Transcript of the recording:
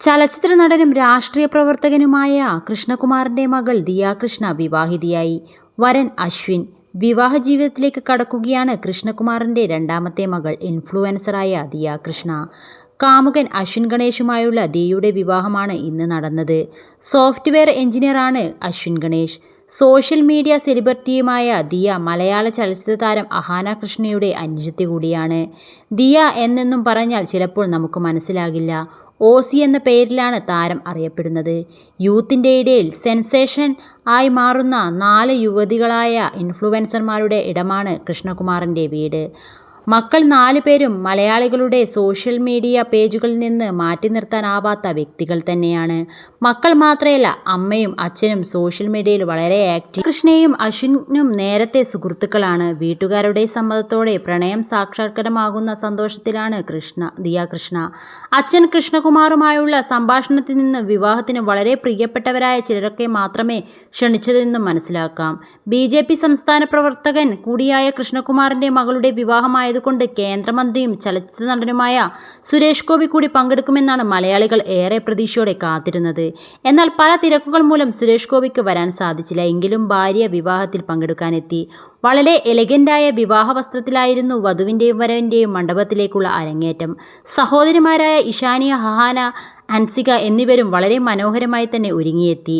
ചലച്ചിത്ര നടനും രാഷ്ട്രീയ പ്രവർത്തകനുമായ കൃഷ്ണകുമാറിന്റെ മകൾ ദിയാകൃഷ്ണ വിവാഹിതയായി. വരൻ അശ്വിൻ വിവാഹ ജീവിതത്തിലേക്ക് കടക്കുകയാണ് കൃഷ്ണകുമാറിന്റെ രണ്ടാമത്തെ മകൾ ഇൻഫ്ലുവൻസറായ ദിയാകൃഷ്ണ. കാമുകൻ അശ്വിൻ ഗണേഷുമായുള്ള ദിയയുടെ വിവാഹമാണ് ഇന്ന് നടന്നത്. സോഫ്റ്റ്വെയർ എഞ്ചിനീയറാണ് അശ്വിൻ ഗണേഷ്. സോഷ്യൽ മീഡിയ സെലിബ്രിറ്റിയുമായ ദിയ മലയാള ചലച്ചിത്ര താരം അഹാന കൃഷ്ണയുടെ അനുജത്തി കൂടിയാണ്. ദിയ എന്നെന്നും പറഞ്ഞാൽ ചിലപ്പോൾ നമുക്ക് മനസ്സിലാകില്ല. ഓസി എന്ന പേരിലാണ് താരം അറിയപ്പെടുന്നത്. യൂത്തിന്റെ ഇടയിൽ സെൻസേഷൻ ആയി മാറുന്ന നാല് യുവതികളായ ഇൻഫ്ലുവൻസർമാരുടെ ഇടമാണ് കൃഷ്ണകുമാറിന്റെ വീട്. മക്കൾ നാലുപേരും മലയാളികളുടെ സോഷ്യൽ മീഡിയ പേജുകളിൽ നിന്ന് മാറ്റി നിർത്താനാവാത്ത വ്യക്തികൾ തന്നെയാണ്. മക്കൾ മാത്രമല്ല അമ്മയും അച്ഛനും സോഷ്യൽ മീഡിയയിൽ വളരെ ആക്റ്റീവ് കൃഷ്ണയും അശ്വിനും നേരത്തെ സുഹൃത്തുക്കളാണ്. വീട്ടുകാരുടെ സമ്മതത്തോടെ പ്രണയം സാക്ഷാത്കരമാകുന്ന സന്തോഷത്തിലാണ് കൃഷ്ണ ദിയ കൃഷ്ണ അച്ഛൻ കൃഷ്ണകുമാറുമായുള്ള സംഭാഷണത്തിൽ നിന്ന് വിവാഹത്തിന് വളരെ പ്രിയപ്പെട്ടവരായ ചിലരൊക്കെ മാത്രമേ ക്ഷണിച്ചതെന്നും മനസ്സിലാക്കാം. ബി സംസ്ഥാന പ്രവർത്തകൻ കൂടിയായ കൃഷ്ണകുമാറിന്റെ മകളുടെ വിവാഹമായതുകൊണ്ട് കേന്ദ്രമന്ത്രിയും ചലച്ചിത്ര നടനുമായ സുരേഷ് ഗോപി കൂടി പങ്കെടുക്കുമെന്നാണ് മലയാളികൾ ഏറെ പ്രതീക്ഷയോടെ കാത്തിരുന്നത്. എന്നാൽ പല തിരക്കുകൾ മൂലം സുരേഷ് ഗോപിക്ക് വരാൻ സാധിച്ചില്ല. എങ്കിലും ഭാര്യ വിവാഹത്തിൽ പങ്കെടുക്കാനെത്തി. വളരെ എലഗന്റായ വിവാഹ വസ്ത്രത്തിലായിരുന്നു വധുവിന്റെയും വരവിന്റെയും മണ്ഡപത്തിലേക്കുള്ള അരങ്ങേറ്റം. സഹോദരിമാരായ ഇഷാനിയ ഹഹാന അൻസിക എന്നിവരും വളരെ മനോഹരമായി തന്നെ ഒരുങ്ങിയെത്തി.